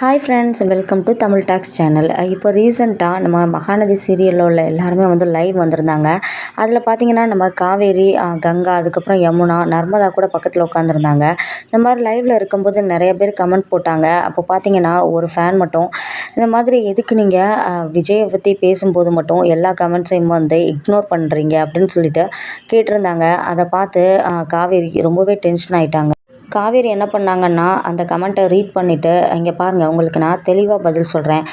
Hi friends welcome to Tamil talks channel இப்போ ரீசெண்டாக நம்ம மகாநதி சீரியலில் உள்ள எல்லாருமே வந்து லைவ் வந்திருந்தாங்க. அதில் பார்த்தீங்கன்னா நம்ம காவேரி கங்கா அதுக்கப்புறம் யமுனா நர்மதா கூட பக்கத்தில் உட்காந்துருந்தாங்க இந்த மாதிரி லைவில் இருக்கும்போது நிறைய பேர் கமெண்ட் போட்டாங்க. அப்போ பார்த்தீங்கன்னா ஒரு ஃபேன் மட்டும். இந்த மாதிரி எதுக்கு நீங்கள் விஜயை பற்றி பேசும்போது மட்டும் எல்லா கமெண்ட்ஸையும் வந்து இக்னோர் பண்ணுறீங்க அப்படின்னு சொல்லிட்டு கேட்டிருந்தாங்க. அதை பார்த்து காவேரி ரொம்பவே டென்ஷன் ஆகிட்டாங்க காவேரி என்ன பண்ணாங்கன்னா அந்த கமெண்ட்டை ரீட் பண்ணிவிட்டு இங்கே பாருங்கள் உங்களுக்கு நான் தெளிவாக பதில் சொல்கிறேன்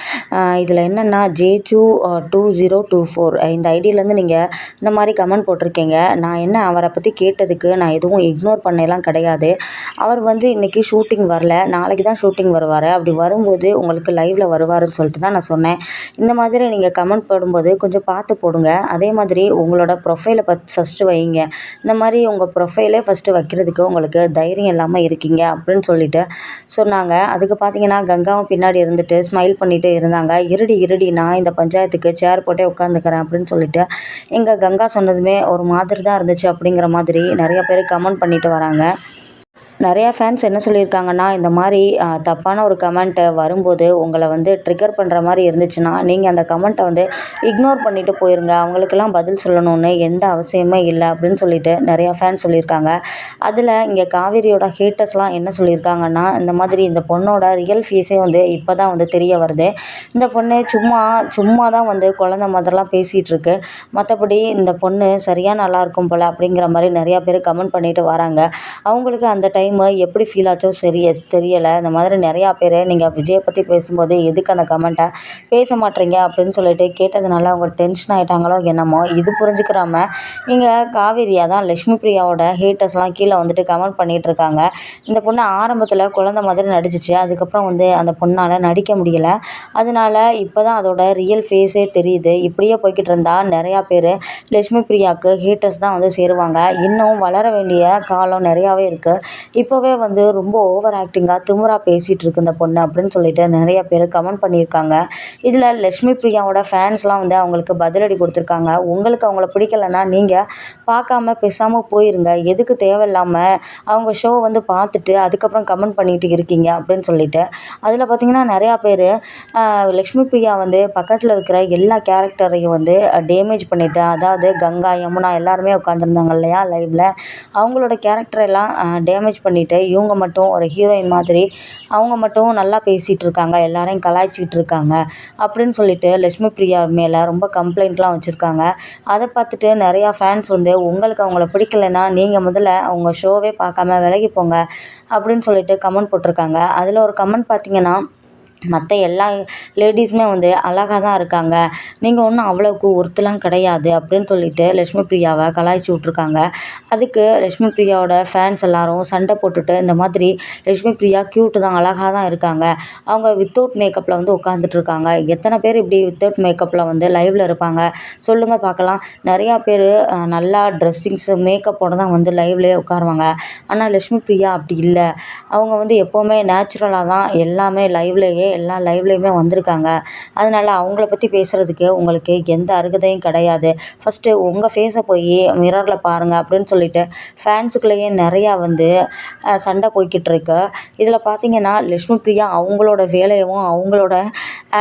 இதில் என்னென்னா ஜேஜூ டூ ஜீரோ டூ ஃபோர். இந்த ஐடியிலேருந்து நீங்கள் இந்த மாதிரி கமெண்ட் போட்டிருக்கீங்க. நான் என்ன அவரை பற்றி கேட்டதுக்கு நான் எதுவும் இக்னோர் பண்ணலாம் கிடையாது. அவர் வந்து இன்றைக்கி ஷூட்டிங் வரல. நாளைக்கு தான் ஷூட்டிங் வருவார். அப்படி வரும்போது உங்களுக்கு லைவில் வருவாருன்னு சொல்லிட்டு தான் நான் சொன்னேன். இந்த மாதிரி நீங்கள் கமெண்ட் போடும்போது கொஞ்சம் பார்த்து போடுங்க. அதே மாதிரி உங்களோட ப்ரொஃபைலை பத் ஃபஸ்ட்டு வைங்க. இந்த மாதிரி உங்கள் ப்ரொஃபைலே ஃபஸ்ட்டு வைக்கிறதுக்கு உங்களுக்கு தைரியம் இல்லாமல் இல்லாமல் இருக்கீங்க அப்படின்னு சொல்லிட்டு சொன்னாங்க. அதுக்கு பார்த்தீங்கன்னா கங்காவும் பின்னாடி இருந்துட்டு ஸ்மைல் பண்ணிகிட்டே இருந்தாங்க. இருடி இருடி நான் இந்த பஞ்சாயத்துக்கு சேர் போட்டே உட்காந்துக்கிறேன் அப்படின்னு சொல்லிட்டு எங்கள் கங்கா சொன்னதுமே ஒரு மாதிரி தான் இருந்துச்சு அப்படிங்கிற மாதிரி நிறைய பேர் கமெண்ட் பண்ணிட்டு வராங்க. நிறையா ஃபேன்ஸ் என்ன சொல்லியிருக்காங்கன்னா இந்த மாதிரி தப்பான ஒரு கமெண்ட்டு வரும்போது உங்களை வந்து ட்ரிகர் பண்ணுற மாதிரி இருந்துச்சுன்னா நீங்கள் அந்த கமெண்ட்டை வந்து இக்னோர் பண்ணிவிட்டு போயிருங்க. அவங்களுக்கெல்லாம் பதில் சொல்லணும்னு எந்த அவசியமே இல்லை அப்படின்னு சொல்லிட்டு நிறையா ஃபேன்ஸ் சொல்லியிருக்காங்க. அதில் இங்கே காவேரியோட ஹேட்டர்ஸ்லாம் என்ன சொல்லியிருக்காங்கன்னா இந்த மாதிரி இந்த பொண்ணோட ரியல் ஃபீஸே வந்து இப்போ தான் வந்து தெரிய வருது. இந்த பொண்ணு சும்மா சும்மா தான் வந்து குழந்த மாதிரிலாம் பேசிகிட்டு இருக்கு மற்றபடி இந்த பொண்ணு சரியாக நல்லாயிருக்கும் போல் அப்படிங்கிற மாதிரி நிறையா பேர் கமெண்ட் பண்ணிட்டு வராங்க. அவங்களுக்கு அந்த டைமு எப்படி ஃபீல் ஆச்சோ சரி தெரியலை. இந்த மாதிரி நிறையா பேர் நீங்கள் விஜயை பற்றி பேசும்போது எதுக்கு அந்த கமெண்ட்டை பேச மாட்டேறீங்க அப்படின்னு சொல்லிட்டு கேட்டதுனால அவங்க டென்ஷன் ஆகிட்டாங்களோ என்னமோ இது புரிஞ்சுக்கிறாம இங்கே காவேரியா தான் லக்ஷ்மி பிரியாவோட ஹேட்டர்ஸ்லாம் கீழே வந்துட்டு கமெண்ட் பண்ணிகிட்ருக்காங்க இந்த பொண்ணு ஆரம்பத்தில் குழந்த மாதிரி நடிச்சிச்சு. அதுக்கப்புறம் வந்து அந்த பொண்ணால் நடிக்க முடியலை. அதனால இப்போ தான் அதோட ரியல் ஃபேஸே தெரியுது. இப்படியே போய்கிட்டு இருந்தால் நிறையா பேர் லக்ஷ்மி பிரியாவுக்கு ஹேட்டர்ஸ் தான் வந்து சேருவாங்க. இன்னும் வளர வேண்டிய காலம் நிறையா நிறையாவே இருக்குது இப்போவே வந்து ரொம்ப ஓவர் ஆக்டிங்காக திமுறா பேசிகிட்டு இருக்கு இந்த பொண்ணு அப்படின்னு சொல்லிட்டு நிறைய பேர் கமெண்ட் பண்ணியிருக்காங்க. இதில் லக்ஷ்மி பிரியாவோட ஃபேன்ஸ்லாம் வந்து அவங்களுக்கு பதிலடி கொடுத்துருக்காங்க. உங்களுக்கு அவங்கள பிடிக்கலன்னா நீங்கள் பார்க்காம பேசாமல் போயிருங்க. எதுக்கு தேவையில்லாமல் அவங்க ஷோ வந்து பார்த்துட்டு அதுக்கப்புறம் கமெண்ட் பண்ணிட்டு இருக்கீங்க அப்படின்னு சொல்லிட்டு. அதில் பார்த்திங்கன்னா நிறையா பேர் லக்ஷ்மி பிரியா வந்து பக்கத்தில் இருக்கிற எல்லா கேரக்டரையும் வந்து டேமேஜ் பண்ணிவிட்டு அதாவது கங்கா யமுனா எல்லாருமே உட்காந்துருந்தாங்க இல்லையா லைவில் அவங்களோட கேரக்டரெல்லாம் டேமேஜ் பண்ணிவிட்டு இவங்க மட்டும் ஒரு ஹீரோயின் மாதிரி அவங்க மட்டும் நல்லா பேசிகிட்டு இருக்காங்க எல்லாரையும் கலாய்ச்சிட்டு அப்படின்னு சொல்லிட்டு லக்ஷ்மி பிரியா மேலே ரொம்ப கம்ப்ளைண்ட்லாம் வச்சுருக்காங்க. அதை பார்த்துட்டு நிறையா ஃபேன்ஸ் வந்து உங்களுக்கு அவங்கள பிடிக்கலன்னா நீங்கள் முதல்ல அவங்க ஷோவே பார்க்காம விலகி போங்க அப்படின்னு சொல்லிட்டு கமெண்ட் போட்டிருக்காங்க. அதில் ஒரு கமெண்ட் பார்த்தீங்கன்னா மற்ற எல்லா லேடிஸுமே வந்து அழகா தான் இருக்காங்க. நீங்கள் ஒன்றும் அவ்வளோக்கு ஒர்த்துலாம் கிடையாது அப்படின்னு சொல்லிட்டு லக்ஷ்மி பிரியாவை கலாய்ச்சி விட்ருக்காங்க அதுக்கு லக்ஷ்மி பிரியாவோட ஃபேன்ஸ் எல்லாரும் சண்டை போட்டுட்டு இந்த மாதிரி லக்ஷ்மி பிரியா க்யூட்டு தான் அழகா தான் இருக்காங்க. அவங்க வித்தவுட் மேக்கப்பில் வந்து உட்காந்துட்ருக்காங்க எத்தனை பேர் இப்படி வித்தவுட் மேக்கப்பில் வந்து லைவில் இருப்பாங்க? சொல்லுங்கள் பார்க்கலாம். நிறையா பேர் நல்லா ட்ரெஸ்ஸிங்ஸு மேக்கப்போட தான் வந்து லைவ்லேயே உட்காருவாங்க. ஆனால் லக்ஷ்மி பிரியா அப்படி இல்லை. அவங்க வந்து எப்போவுமே நேச்சுரலாக தான் எல்லாமே லைவ்லேயே எல்லா லைவ்லேயுமே வந்திருக்காங்க. அதனால் அவங்கள பற்றி பேசுகிறதுக்கு உங்களுக்கு எந்த அருகதையும் கிடையாது. ஃபஸ்ட்டு உங்கள் ஃபேஸை போய் மிரரில் பாருங்கள் அப்படின்னு சொல்லிட்டு ஃபேன்ஸுக்குள்ளேயே நிறையா வந்து சண்டை போய்க்கிட்டு இருக்கு. இதில் பார்த்தீங்கன்னா லக்ஷ்மி பிரியா அவங்களோட வேலையவும் அவங்களோட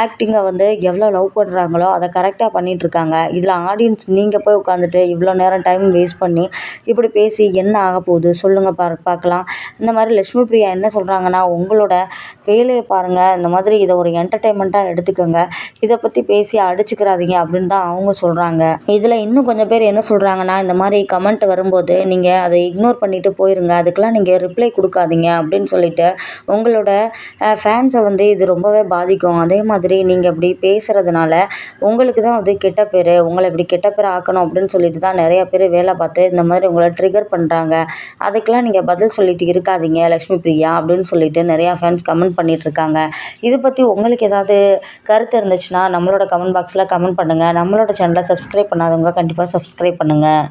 ஆக்டிங்கை வந்து எவ்வளோ லவ் பண்ணுறாங்களோ அதை கரெக்டாக பண்ணிகிட்ருக்காங்க இதில் ஆடியன்ஸ் நீங்கள் போய் உட்காந்துட்டு இவ்வளோ நேரம் டைம் வேஸ்ட் பண்ணி இப்படி பேசி என்ன ஆக போகுது? சொல்லுங்கள் பார் பார்க்கலாம். இந்த மாதிரி லக்ஷ்மி பிரியா என்ன சொல்கிறாங்கன்னா உங்களோட வேலையை பாருங்கள் இந்த மாதிரி இதை ஒரு என்டர்டெயின்மெண்ட்டாக எடுத்துக்கோங்க. இதை பற்றி பேசி அடிச்சுக்கிறாதீங்க அப்படின்னு தான் அவங்க சொல்கிறாங்க இதில் இன்னும் கொஞ்சம் பேர் என்ன சொல்கிறாங்கன்னா இந்த மாதிரி கமெண்ட் வரும்போது நீங்கள் அதை இக்னோர் பண்ணிவிட்டு போயிருங்க. அதுக்கெலாம் நீங்கள் ரிப்ளை கொடுக்காதீங்க அப்படின்னு சொல்லிட்டு உங்களோட ஃபேன்ஸை வந்து இது ரொம்பவே பாதிக்கும். அதே மாதிரி நீங்கள் இப்படி பேசுகிறதுனால உங்களுக்கு தான் அது கெட்ட பேர் உங்களை இப்படி கெட்ட பேர் ஆக்கணும் அப்படின்னு சொல்லிட்டு தான் நிறையா பேர் வேலை பார்த்து இந்த மாதிரி உங்களை ட்ரிகர் பண்ணுறாங்க அதுக்கெலாம் நீங்கள் பதில் சொல்லிட்டு இருக்காதீங்க லக்ஷ்மி பிரியா அப்படின்னு சொல்லிட்டு நிறையா ஃபேன்ஸ் கமெண்ட் பண்ணிகிட்ருக்காங்க இது பற்றி உங்களுக்கு ஏதாவது கருத்து இருந்துச்சு இருந்துச்சுன்னா நம்மளோட கமெண்ட் பாக்ஸில் கமெண்ட் பண்ணுங்கள் நம்மளோட சேனலை சப்ஸ்கிரைப் பண்ணாதவங்க கண்டிப்பாக சப்ஸ்கிரைப் பண்ணுங்கள்